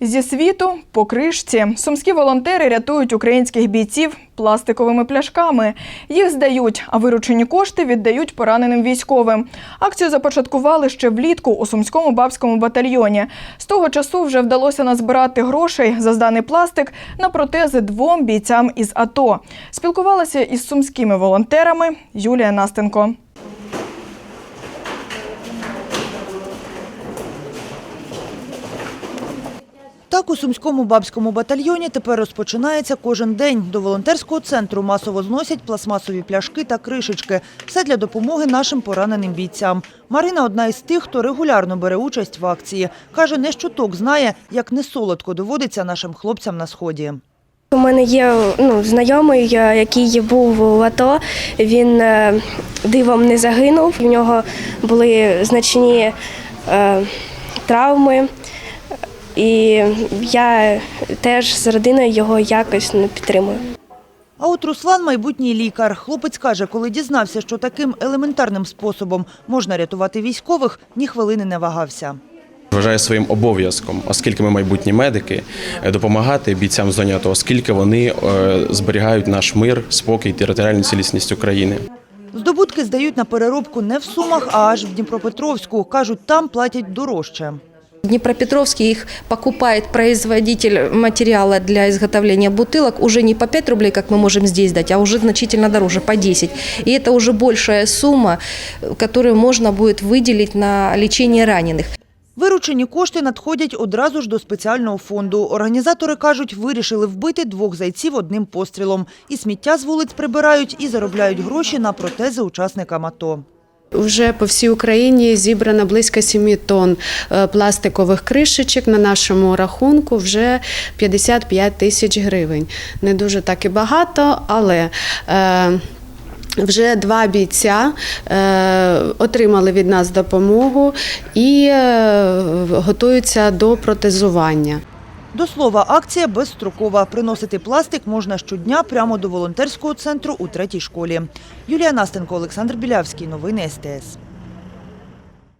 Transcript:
Зі світу по кришці сумські волонтери рятують українських бійців пластиковими пляшками. Їх здають, а виручені кошти віддають пораненим військовим. Акцію започаткували ще влітку у сумському бабському батальйоні. З того часу вже вдалося назбирати грошей за зданий пластик на протези двом бійцям із АТО. Спілкувалася із сумськими волонтерами Юлія Настенко. Так у сумському бабському батальйоні тепер розпочинається кожен день. До волонтерського центру масово зносять пластмасові пляшки та кришечки. Все для допомоги нашим пораненим бійцям. Марина одна із тих, хто регулярно бере участь в акції. Каже, не щоток знає, як несолодко доводиться нашим хлопцям на сході. У мене є ну, знайомий, який був в АТО. Він е, дивом не загинув. У нього були значні е, травми. І я теж з родиною його якось ну, підтримую. А от Руслан – майбутній лікар. Хлопець каже, коли дізнався, що таким елементарним способом можна рятувати військових, ні хвилини не вагався. Вважаю своїм обов'язком, оскільки ми майбутні медики, е, допомагати бійцям з зоні АТО, оскільки вони е, зберігають наш мир, спокій, територіальну цілісність України. Здобутки здають на переробку не в Сумах, а аж в Дніпропетровську. Кажуть, там платять дорожче. В Днепропетровске их покупает производитель материала для изготовления бутылок уже не по 5 рублей, как мы можем здесь дать, а уже значительно дороже, по 10. И это уже большая сумма, которую можно будет выделить на лечение раненых. Виручені кошти надходять одразу ж до спеціального фонду. Організатори кажуть, вирішили вбити двох зайців одним пострілом. І сміття з вулиць прибирають, і заробляють гроші на протези учасникам АТО. Вже по всій Україні зібрано близько 7 тонн е, пластикових кришечок. На нашому рахунку вже 55 тисяч гривень. Не дуже так і багато, але е, вже два бійця е, отримали від нас допомогу і е, готуються до протезування. До слова, акція безстрокова. Приносити пластик можна щодня прямо до волонтерського центру у третій школі. Юлія Настенко, Олександр Білявський. Новини СТС.